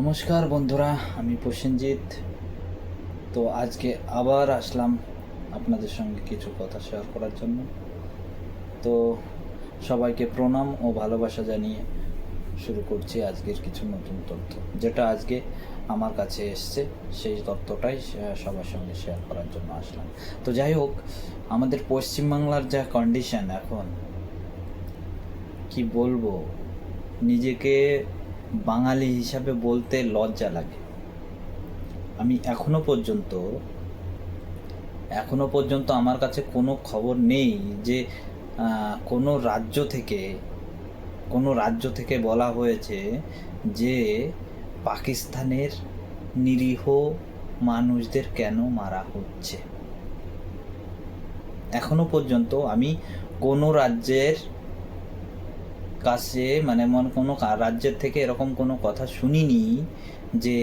নমস্কার বন্ধুরা, আমি প্রসেনজিৎ। তো আজকে আবার আসলাম আপনাদের সঙ্গে কিছু কথা শেয়ার করার জন্য। তো সবাইকে প্রণাম ও ভালোবাসা জানিয়ে শুরু করছি আজকের কিছু নতুন তথ্য। যেটা আজকে আমার কাছে এসছে, সেই তথ্যটাই সবার সঙ্গে শেয়ার করার জন্য আসলাম। তো যাই হোক, আমাদের পশ্চিমবাংলার যা কন্ডিশন এখন, কি বলব? নিজেকে বাঙালি হিসাবে বলতে লজ্জা লাগে। আমি এখনও পর্যন্ত এখনও পর্যন্ত আমার কাছে কোনো খবর নেই যে কোনো রাজ্য থেকে, কোনো রাজ্য থেকে বলা হয়েছে যে, পাকিস্তানের নিরীহ মানুষদের কেন মারা হচ্ছে। এখনও পর্যন্ত আমি কোনো রাজ্যের কাছে মানে মন কোনো রাজ্যের থেকে এরকম কোনো কথা শুনিনি যে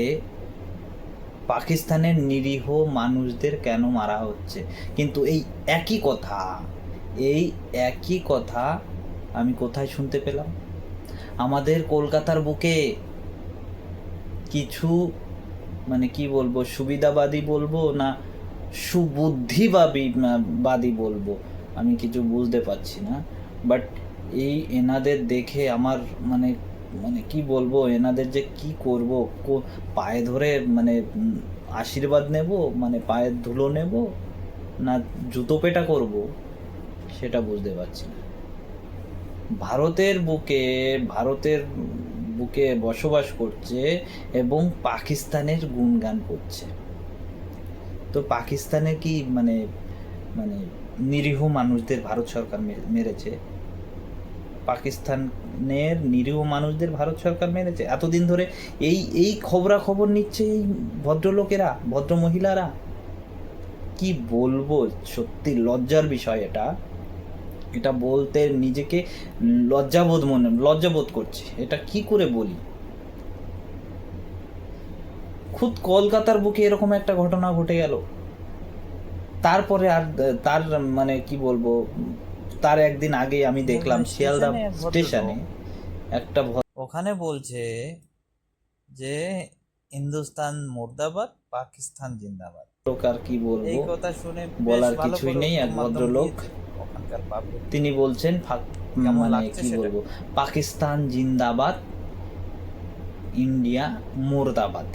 পাকিস্তানের নিরীহ মানুষদের কেন মারা হচ্ছে। কিন্তু এই একই কথা, এই একই কথা আমি কোথায় শুনতে পেলাম? আমাদের কলকাতার বুকে কিছু মানে কি বলব, সুবিধাবাদী বলব না সুবুদ্ধিবাদী বাদী বলব, আমি কিছু বুঝতে পারছি না। বাট এই এনাদের দেখে আমার মানে মানে কি বলব, এনাদের যে কি করব পায়ে ধরে মানে আশীর্বাদ নেব মানে পায়ের ধুলো নেব, না জুতো পেটা করব, সেটা বুঝতে পারছি না। ভারতের বুকে ভারতের বুকে বসবাস করছে এবং পাকিস্তানের গুণগান করছে। তো পাকিস্তানে কি মানে মানে নিরীহ মানুষদের ভারত সরকার মেরেছে? পাকিস্তানের নিরীহ মানুষদের ভারত সরকার মেরেছে এতদিন ধরে এই এই খবরাখবর নিচ্ছে এই ভদ্রলোকেরা ভদ্র মহিলারা কি বলব? সত্যি লজ্জার বিষয় এটা। এটা বলতে নিজেকে লজ্জাবোধ মনে, লজ্জাবোধ করছে। এটা কি করে বলি? খুদ কলকাতার বুকে এরকম একটা ঘটনা ঘটে গেল। তারপরে আর, তার মানে কি বলব? তার একদিন আগে আমি দেখলাম শিয়ালদা স্টেশনে একটা ওখানে বলছে যে হিন্দুস্তান মুর্দাবাদ পাকিস্তান জিন্দাবাদ। লোক আর কি বলব? এই কথা শুনে বলার কিছুই নেই এক ভদ্রলোক। তিনি বলছেন মানে কি বলব? পাকিস্তান জিন্দাবাদ ইন্ডিয়া মুর্দাবাদ।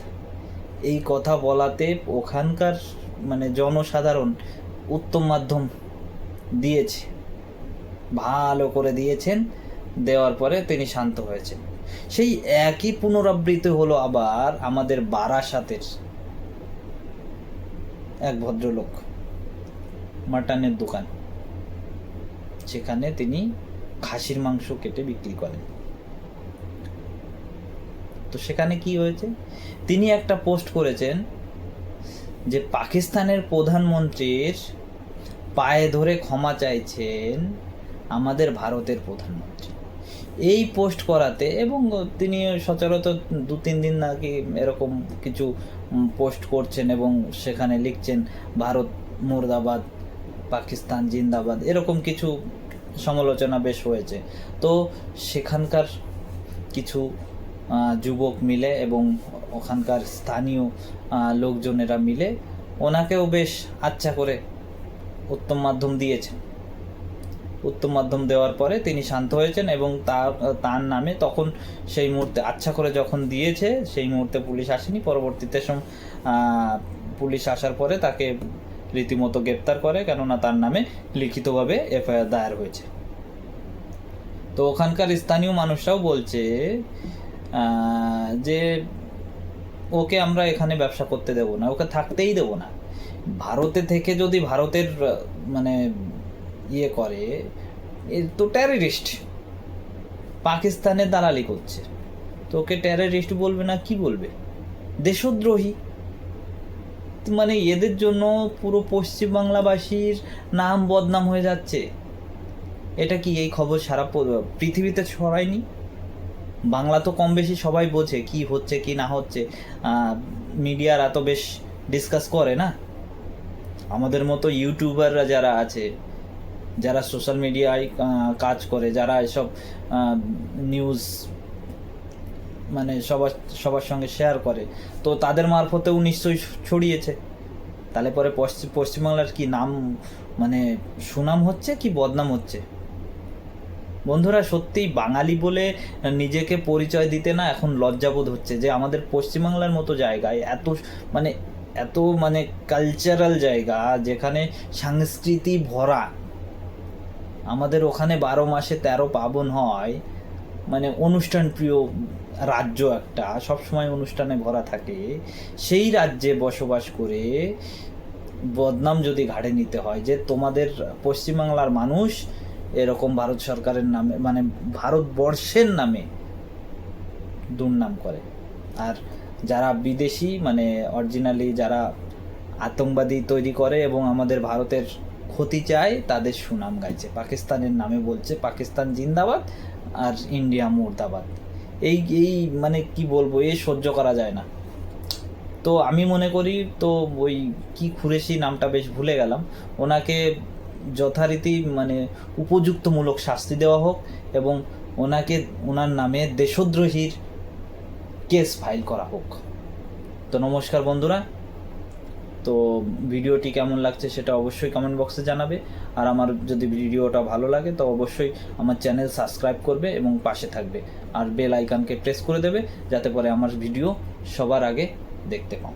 এই কথা বলাতে ওখানকার মানে জনসাধারণ উত্তম মাধ্যম দিয়েছে। ভালো করে দিয়েছেন, দেওয়ার পরে তিনি শান্ত হয়েছেন। সেই একই পুনরাবৃত্তি হলো আবার আমাদের বারাসাতের এক ভদ্রলোক, মাটনের দোকান। সেখানে তিনি খাসির মাংস কেটে বিক্রি করেন। তো সেখানে কি হয়েছে? তিনি একটা পোস্ট করেছেন যে পাকিস্তানের প্রধানমন্ত্রীর পায়ে ধরে ক্ষমা চাইছেন আমাদের ভারতের প্রধানমন্ত্রী। এই পোস্ট করাতে এবং তিনি সচরাচর দু তিন দিন নাকি এরকম কিছু পোস্ট করছেন এবং সেখানে লিখছেন, ভারত মুর্দাবাদ, পাকিস্তান জিন্দাবাদ, এরকম কিছু সমালোচনা বেশ হয়েছে। তো সেখানকার কিছু যুবক মিলে এবং ওখানকার স্থানীয় লোকজনেরা মিলে ওনাকেও বেশ আচ্ছা করে উত্তম মাধ্যম দিয়েছেন। উত্তম মাধ্যম দেওয়ার পরে তিনি শান্ত হয়েছেন এবং তার তার নামে তখন সেই মুহূর্তে আচ্ছা করে যখন দিয়েছে, সেই মুহূর্তে পুলিশ আসেনি। পরবর্তীতে পুলিশ আসার পরে তাকে রীতিমতো গ্রেপ্তার করে, কেননা তার নামে লিখিতভাবে এফআইআর দায়ের হয়েছে। তো ওখানকার স্থানীয় মানুষরাও বলছে যে ওকে আমরা এখানে ব্যবসা করতে দেব না, ওকে থাকতেই দেব না। ভারতে থেকে যদি ভারতের মানে ইয়ে করে, এ তো টেররিস্ট পাকিস্তানে দালালি করছে। তো ওকে টেররিস্ট বলবে না, কি বলবে? দেশদ্রোহী। মানে এদের জন্য পুরো পশ্চিমবাংলাবাসীর নাম বদনাম হয়ে যাচ্ছে। এটা কি এই খবর সারা পৃথিবীতে ছড়ায়নি? বাংলা তো কম বেশি সবাই বোঝে কি হচ্ছে, কি না হচ্ছে। মিডিয়ার এত বেশ ডিসকাস করে না? আমাদের মতো ইউটিউবাররা যারা আছে যারা সোশ্যাল মিডিয়ায় কাজ করে, যারা এসব নিউজ মানে সবার সবার সঙ্গে শেয়ার করে, তো তাদের মারফতেও নিশ্চয়ই ছড়িয়েছে। তাহলে পরে পশ্চিম পশ্চিমবাংলার কি নাম মানে সুনাম হচ্ছে কি বদনাম হচ্ছে? বন্ধুরা, সত্যিই বাঙালি বলে নিজেকে পরিচয় দিতে না এখন লজ্জাবোধ হচ্ছে যে আমাদের পশ্চিমবাংলার মতো জায়গায় এত মানে এত মানে কালচারাল জায়গা যেখানে সংস্কৃতি ভরা আমাদের ওখানে বারো মাসে তেরো পাবন হয়। মানে অনুষ্ঠান প্রিয় রাজ্য একটা, সবসময় অনুষ্ঠানে ভরা থাকে। সেই রাজ্যে বসবাস করে বদনাম যদি ঘাড়ে নিতে হয়, যে তোমাদের পশ্চিমবাংলার মানুষ এরকম ভারত সরকারের নামে মানে ভারতবর্ষের নামে দুর্নাম করে। আর যারা বিদেশি মানে অরিজিনালি যারা আতঙ্কবাদী তৈরি করে এবং আমাদের ভারতের ক্ষতি চায়, তাদের সুনাম গাইছে। পাকিস্তানের নামে বলছে, পাকিস্তান জিন্দাবাদ আর ইন্ডিয়া মুর্দাবাদ। এই এই মানে কি বলব এই সহ্য করা যায় না। তো আমি মনে করি, তো ওই কি খুরেশি নামটা বেশ ভুলে গেলাম। ওনাকে যথারীতি মানে উপযুক্তমূলক শাস্তি দেওয়া হোক এবং ওনাকে, ওনার নামে দেশদ্রোহীর কেস ফাইল করা হোক। তো নমস্কার বন্ধুরা তো ভিডিওটি কেমন লাগছে সেটা অবশ্যই কমেন্ট বক্সে জানাবে। আর আমার যদি ভিডিওটা ভালো লাগে, তো অবশ্যই আমার চ্যানেল সাবস্ক্রাইব করবে এবং পাশে থাকবে। আর বেল আইকনকে প্রেস করে দেবে, যাতে পরে আমার ভিডিও সবার আগে দেখতে পাও।